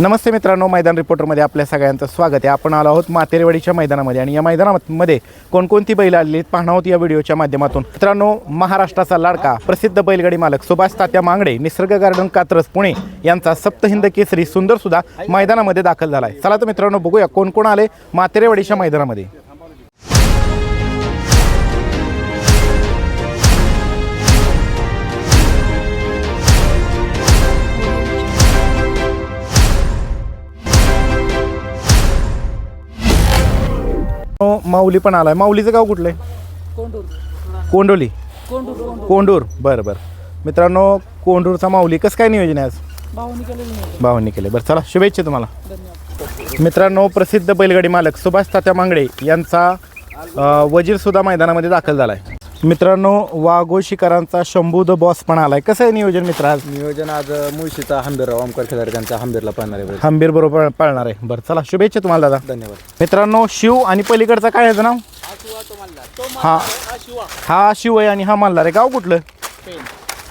नमस्ते मित्रांनो मैदान रिपोर्टरमध्ये आपल्या सगळ्यांचं स्वागत आहे. आपण आलो आहोत मातेरेवाडीच्या मैदानामध्ये आणि या मैदानामध्ये कोणकोणती बैल आलेली आहेत पाहणार आहोत या व्हिडिओच्या माध्यमातून. मित्रांनो महाराष्ट्राचा लाडका प्रसिद्ध बैलगाडी मालक सुभाष तात्या मांगडे निसर्ग गार्डन कात्रज पुणे यांचा सप्तहिंद केसरी सुंदर सुद्धा मैदानामध्ये दाखल झाला आहे चला तर मित्रांनो बघूया कोण कोण आले मातेरेवाडीच्या मैदानामध्ये. माऊली पण आलाय. माऊलीचं गाव कुठलं आहे कोंडोली. कोंडूर बरं बरं. मित्रांनो कोंडूरचा माऊली. कसं काय नियोजन आहे आज? भावनी केले बरं चला शुभेच्छा तुम्हाला. मित्रांनो प्रसिद्ध बैलगाडी मालक सुभाष तात्या मांगडे यांचा अ, वजीर सुद्धा मैदानामध्ये दाखल झाला आहे मित्रांनो वाघो शिकारांचा शंभू द बॉस पण आलाय. कसं आहे नियोजन मित्र आज? नियोजन आज मुळशीचा हंबीरराव ओमकार खिलारी त्यांचा हंबीरला पाहणार आहे हंबीर बरोबर पाळणार आहे. बरं चला शुभेच्छा तुम्हाला दादा. धन्यवाद. मित्रांनो शिव आणि पलीकडचा काय याचं नाव? हा. हा शिव आहे आणि हा मल्हार आहे. गाव कुठलं?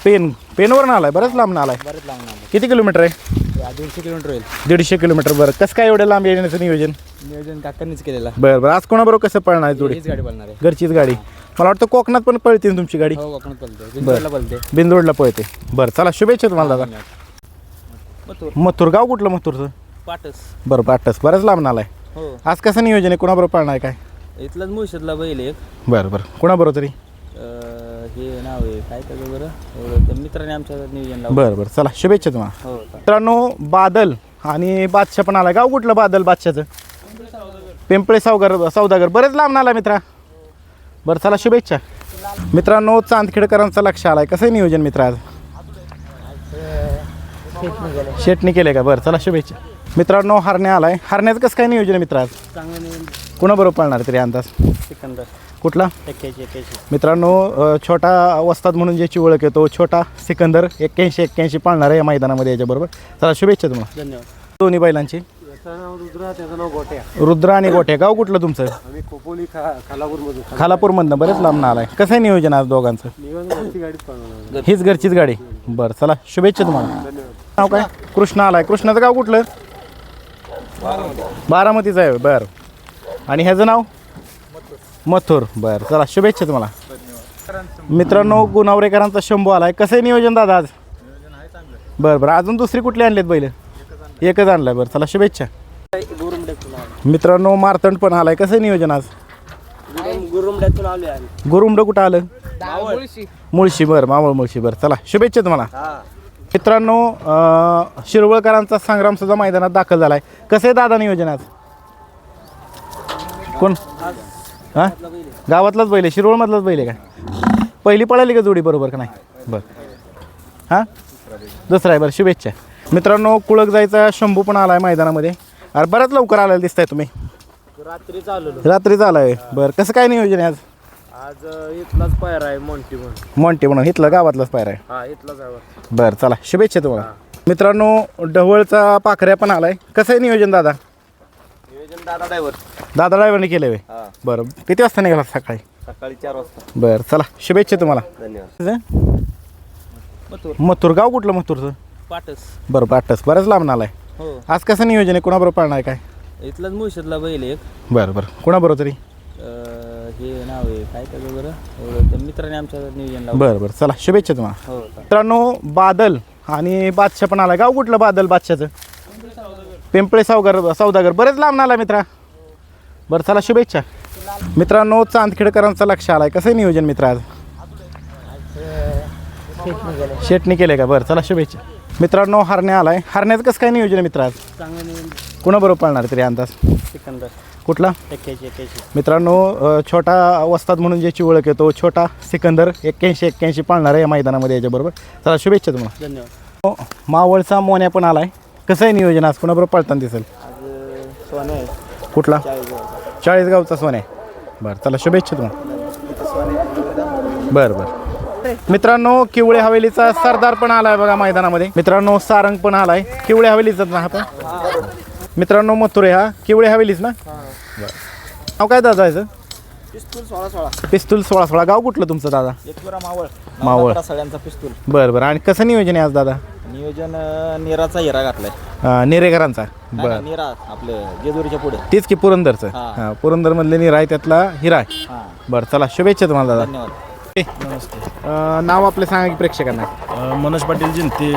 पेन पेनवरून आलाय बरंच लांब आलाय. बरेच लांब नाव किती किलोमीटर आहे? दोनशे किलोमीटर होईल. दीडशे किलोमीटर बरं. कसं काय एवढं लांब येण्याचं नियोजन? नियोजन काकांनीच केलेला. बरं बरं. आज कोणाबरोबर कसं पळणार आहे जोडी? गाडी पालणार आहे. घरचीच गाडी. मला वाटतं कोकणात पण पळते ना तुमची गाडी? हो कोकणात पलते बिंदूरला पलते बिंदोडला पळते बरं चला शुभेच्छा तुम्हाला दादा. मथुर. मथुर गाव कुठलं मथुरचं? पाटस. बरं पाटस. बरंच लांब आलाय हो. आज कसं नियोजन आहे? कोणाबरोबर पळणार आहे काय? इथलाच मुळशीतला बैल एक. बरं बरं. कोणाबरोबर तरी? अं, हे नाव आहे. काय त्याचं बरं? एवढं त्या मित्राने आमच्या नियोजन लावलं. बरं बरं. चला शुभेच्छा तुम्हाला. हो मित्रांनो बादल आणि बादशाह पण आला गाव कुठलं बादल बादशाचं? पिंपळे सावगार सौदागर बरेच लांब आला मित्रा. बरं चला शुभेच्छा. मित्रांनो चांदखेडकरांचा लक्ष आलाय. कसं नियोजन मित्र आज? शेटणी केले का? बरं चला शुभेच्छा. मित्रांनो हरण्या आलाय. हरण्याचं कसं काय नियोजन मित्र आज? कुणाबरोबर पळणार तरी अंदाज? सिकंदर. कुठला? मित्रांनो छोटा वस्ताद म्हणून ज्याची ओळख येतो छोटा सिकंदर एक्क्याऐंशी एक्क्याऐंशी पाळणार आहे या मैदानामध्ये याच्याबरोबर. चला शुभेच्छा तुम्हाला. धन्यवाद. दोन्ही बैलांची. याचं नाव रुद्रा त्याचं नाव गोट्या. रुद्र आणि गोठे गाव कुठलं तुमचं? आम्ही खोपोली खा खालापूरमधून. खालापूरमधनं. बरेच लांब आलाय कसं आहे नियोजन आज दोघांचं? नियोजन गाडीच पाहणार हीच घरचीच गाडी. बरं चला. शुभेच्छा तुम्हाला. नाव काय? कृष्णा आलाय. कृष्णाचं गाव कुठलं? बारामतीचं. आहे. बरं. आणि ह्याचं नाव? मथुर. बरं चला. शुभेच्छा तुम्हाला. मित्रांनो गुणावरेकरांचा शंभू आलाय. कसं आहे नियोजन दादा आज? बरं बरं. अजून दुसरी कुठली आणलीत बैल? एकच आणलाय बरं चला शुभेच्छा. मित्रांनो मारतंड पण आलाय. कसं आहे नियोजन आज? गुरुमड्यातून आम्ही कुठं आलं मुळशी बर मावळ मुळशी बर. चला शुभेच्छा तुम्हाला. मित्रांनो अं, शिरवळकरांचा संग्राम सुद्धा मैदानात दाखल झालाय. कसं आहे दादा नियोजन आज? कोण? हा? गावातलाच बैल आहे. शिरवळमधलाच बैल आहे का? पहिली पळाली का जोडी बरोबर का नाही? बरं. हां? दुसरा आहे. बरं शुभेच्छा. मित्रांनो कुळक जायचा शंभू पण आलाय मैदानामध्ये. अरे बऱ्याच लवकर आलेला दिसताय तुम्ही. रात्री चालू रात्रीच आलाय बरं कसं काय नियोजन आहे आज? आज इथलाच पायर आहे मोंटी म्हणून. मॉन्टी म्हणून. इथलं गावातलाच पायर आहे. हा इथलाच आहे बरं चला शुभेच्छा तुम्हाला. मित्रांनो ढवळचा पाखऱ्या पण आलाय. कसं आहे नियोजन दादा? नियोजन दादा ड्रायव्हर दादा ड्रायव्हरने केलं वे हा. बरं किती वाजता निघाला सकाळी? सकाळी चार वाजता. बरं चला शुभेच्छा तुम्हाला. धन्यवाद. मथुर गाव कुठलं मथुरचं? पाटस. बरं पाटस. बरंच लांब आलाय हो. आज कसं नियोजन आहे? कोणाबरोबर पाळणार आहे काय? इथलाच मुळशीतला बैल एक. बरं बरं. कोणाबरोबर तरी? अं, हे नाव आहे. काय त्याचं बरं? एवढं त्या मित्राने आमच्या नियोजन लावलं. बरं बरं. चला शुभेच्छा तुम्हाला. हो मित्रांनो बादल आणि बादशाह पण आलाय. गाव कुठलं बादल बादशाचं? पिंपळे सावगार सौदागर. बरेच लांब आला मित्रा. बरं चला शुभेच्छा. मित्रांनो चांदखेडकरांचा लक्ष आलाय. कसं आहे नियोजन मित्र आज? शेटणी केले का? बरं चला शुभेच्छा. मित्रांनो हरण्या आलाय. हरण्याचं कसं काय नियोजन आहे मित्र आज? चांगलं नियोजन. कोणाबरोबर पाळणार तरी अंदाज? सिकंदर. कुठला? एक्क्याऐंशी एक्क्याऐंशी. मित्रांनो अ, छोटा वस्ताद म्हणून ज्याची ओळख येतो छोटा सिकंदर एक्क्याऐंशी एक्क्याऐंशी पाळणार आहे या मैदानामध्ये याच्याबरोबर. चला शुभेच्छा तुम्हाला. धन्यवाद. हो, मावळचा मोन्या पण आलाय. कसं आहे नियोजन आज? कोणाबरोबर पळताना दिसेल? आज सोनं आहे. कुठला? चाळीस चाळीसगावचा सोन्या बरं चला शुभेच्छा तुम्हाला. बरं बरं. मित्रांनो किवळे हवेलीचा सरदार पण आलाय बघा मैदानामध्ये. मित्रांनो सारंग पण आलाय. किवळे हवेलीचा ना हा पण? मित्रांनो मथुरे हा. किवळे हवेलीच ना? नाव काय दादा याचं? पिस्तूल सोळा सोळा. पिस्तूल सोळा सोळा. गाव कुठलं तुमचं दादा? मावळ. मावळ. सगळ्यांचा पिस्तूल. बरं बरं. आणि कसं नियोजन आहे आज दादा? नियोजन निराचा हिरा घातलाय. नेरेकरांचा. बर. निरा आपलं जेजुरीच्या पुढे. तीच की पुरंदरचं. हा. हां पुरंदरमधले निरा आहे त्यातला हिरा आहे. बरं चला शुभेच्छा तुम्हाला दादा. धन्यवाद. नमस्ते. नाव आपलं सांगा की प्रेक्षकांना. मनोज पाटील जिंते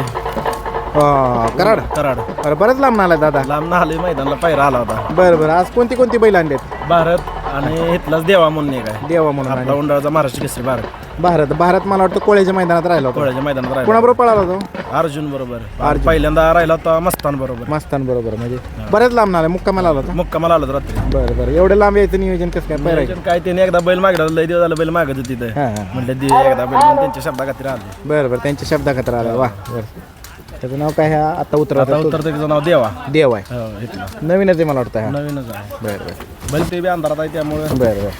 कराड? कराड. बरं बरंच लांब आलाय दादा. लांब ना आले मैदानाला पायरा आला होता. बरं बरं. आज कोणती कोणती बैल आणलेत? भारत आणि इथलाच देवा म्हणून एक आहे. देवा म्हणून आपला आणले. उंडाळचा महाराष्ट्र केसरी भारत. भारत भारत मला वाटतं कोळ्याच्या मैदानात राहिला होता. कोळ्याच्या मैदानात राहिला. कोणाबरोबर पळाला तो? अर्जुन बरोबर. पहिल्यांदा राहिला होता मस्तान बरोबर. मस्तान बरोबर म्हणजे बऱ्याच लांब आलाय मुक्कामाला आला होता? मुक्कामाला आला होता रात्री. बरं बरं. एवढं लांब यायचं नियोजन कसं काय? नियोजन काय त्याने एकदा बैल मागला लय दिवस झाला बैल मागत होती तिथे हां हां. म्हटलं दे एकदा बैल म्हणून त्यांच्या शब्दा खातीर आले. बरं बरं. त्यांच्या शब्दा खातर आला. वा बरं. त्याचं नाव काय? ह्या आता आता उतरवता उत्तर त्याचं नाव देवा. देव आहे. हो इथला. नवीनच आहे मला वाटतं हा. नवीनच आहे. बरं बरं. बैल ते बी अंधारात आहे त्यामुळे. बरं बरं.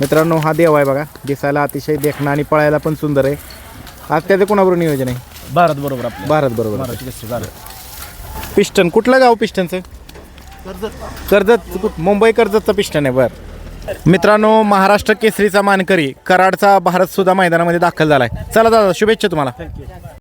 मित्रांनो हा देव आहे बघा. दिसायला अतिशय देखणं आणि पळायला पण सुंदर आहे. आज त्याचं कोणाबरोबर नियोजन आहे? भारत बरोबर आपल्या भारत बरोबर. महाराष्ट्र केसरी भारत. पिस्टन कुठलं गाव पिस्टनचं कर्जत. कुठ- मुंबई कर्जतचं पिस्टन आहे बरं. मित्रांनो महाराष्ट्र केसरीचा मानकरी कराडचा भारत सुद्धा मैदानामध्ये दाखल झालाय. चला दादा शुभेच्छा तुम्हाला.